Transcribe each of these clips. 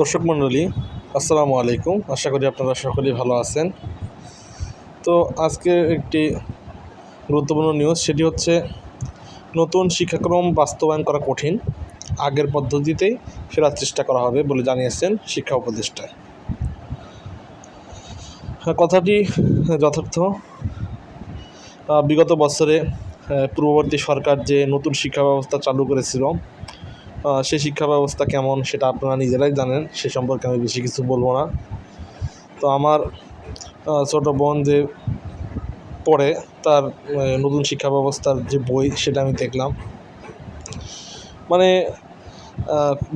দর্শক মণ্ডলী আসসালামু আলাইকুম। আশা করি আপনারা সকলেই ভালো আছেন। তো আজকে একটি গুরুত্বপূর্ণ নিউজ সেটি হচ্ছে নতুন শিক্ষাক্রম বাস্তবায়ন করা কঠিন। আগের পদ্ধতিতেই ফেরার চেষ্টা করা হবে বলে জানিয়েছেন শিক্ষা উপদেষ্টা। হ্যাঁ, কথাটি যথার্থ। বিগত বছরে পূর্ববর্তী সরকার যে নতুন শিক্ষা ব্যবস্থা চালু করেছিল সেই শিক্ষা ব্যবস্থা কেমন সেটা আপনারা নিজেরাই জানেন, সে সম্পর্কে আমি বেশি কিছু বলব না। তো আমার ছোট বোন যে পড়ে, তার নতুন শিক্ষা ব্যবস্থার যে বই সেটা আমি দেখলাম। মানে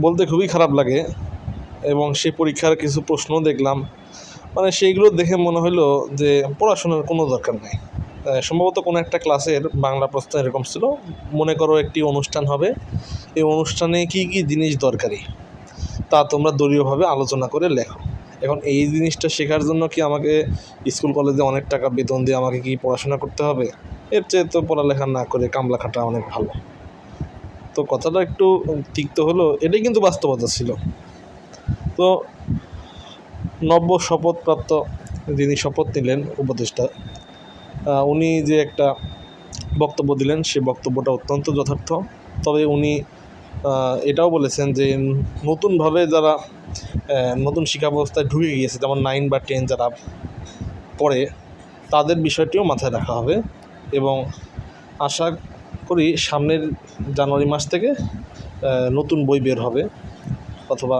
বলতে খুবই খারাপ লাগে এবং সে পরীক্ষার কিছু প্রশ্ন দেখলাম। মানে সেইগুলো দেখে মনে হলো যে পড়াশোনার কোনো দরকার নেই। সম্ভবত কোনো একটা ক্লাসের বাংলা প্রশ্ন এরকম ছিল, মনে করো একটি অনুষ্ঠান হবে, এই অনুষ্ঠানে কী কী জিনিস দরকারি তা তোমরা দলীয়ভাবে আলোচনা করে লেখো। এখন এই জিনিসটা শেখার জন্য কি আমাকে স্কুল কলেজে অনেক টাকা বেতন দিয়ে আমাকে কি পড়াশোনা করতে হবে? এর চেয়ে তো পড়ালেখা না করে কামলা খাটা অনেক ভালো। তো কথাটা একটু তিক্ত হলো, এটাই কিন্তু বাস্তবতা ছিল। তো নব্য শপথপ্রাপ্ত যিনি শপথ নিলেন উপদেষ্টা উনি যে একটা বক্তব্য দিলেন, সে বক্তব্যটা অত্যন্ত যথার্থ। তবে উনি এটাও বলেছেন যে নতুনভাবে যারা নতুন শিক্ষা ব্যবস্থায় ঢুকে গিয়েছে, যেমন নাইন বা টেন যারা পড়ে, তাদের বিষয়টিও মাথায় রাখা হবে। এবং আশা করি সামনের জানুয়ারি মাস থেকে নতুন বই বের হবে। অথবা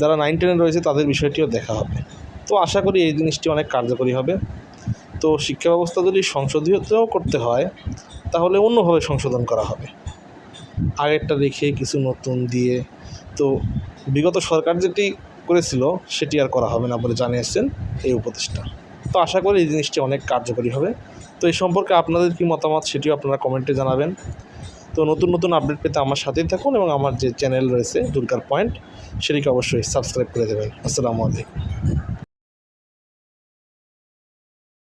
যারা নাইন টেনে রয়েছে, তাদের বিষয়টিও দেখা হবে। তো আশা করি এই জিনিসটি অনেক কার্যকরী হবে। তো শিক্ষা ব্যবস্থা যদি সংশোধিতও করতে হয়, তাহলে অন্যভাবে সংশোধন করা হবে। আগেরটা রেখে কিছু নতুন দিয়ে, তো বিগত সরকার যেটি করেছিল, সেটি আর করা হবে না বলে জানিয়েছেন এই উপদেষ্টা। তো আশা করি এই জিনিসটি অনেক কার্যকরী হবে। তো এই সম্পর্কে আপনাদের কি মতামত সেটিও আপনারা কমেন্টে জানাবেন। তো নতুন নতুন আপডেট পেতে আমার সাথেই থাকুন এবং আমার যে চ্যানেল রয়েছে, দুর্গার পয়েন্ট, সেটিকে অবশ্যই সাবস্ক্রাইব করে দেবেন। আসসালামু আলাইকুম।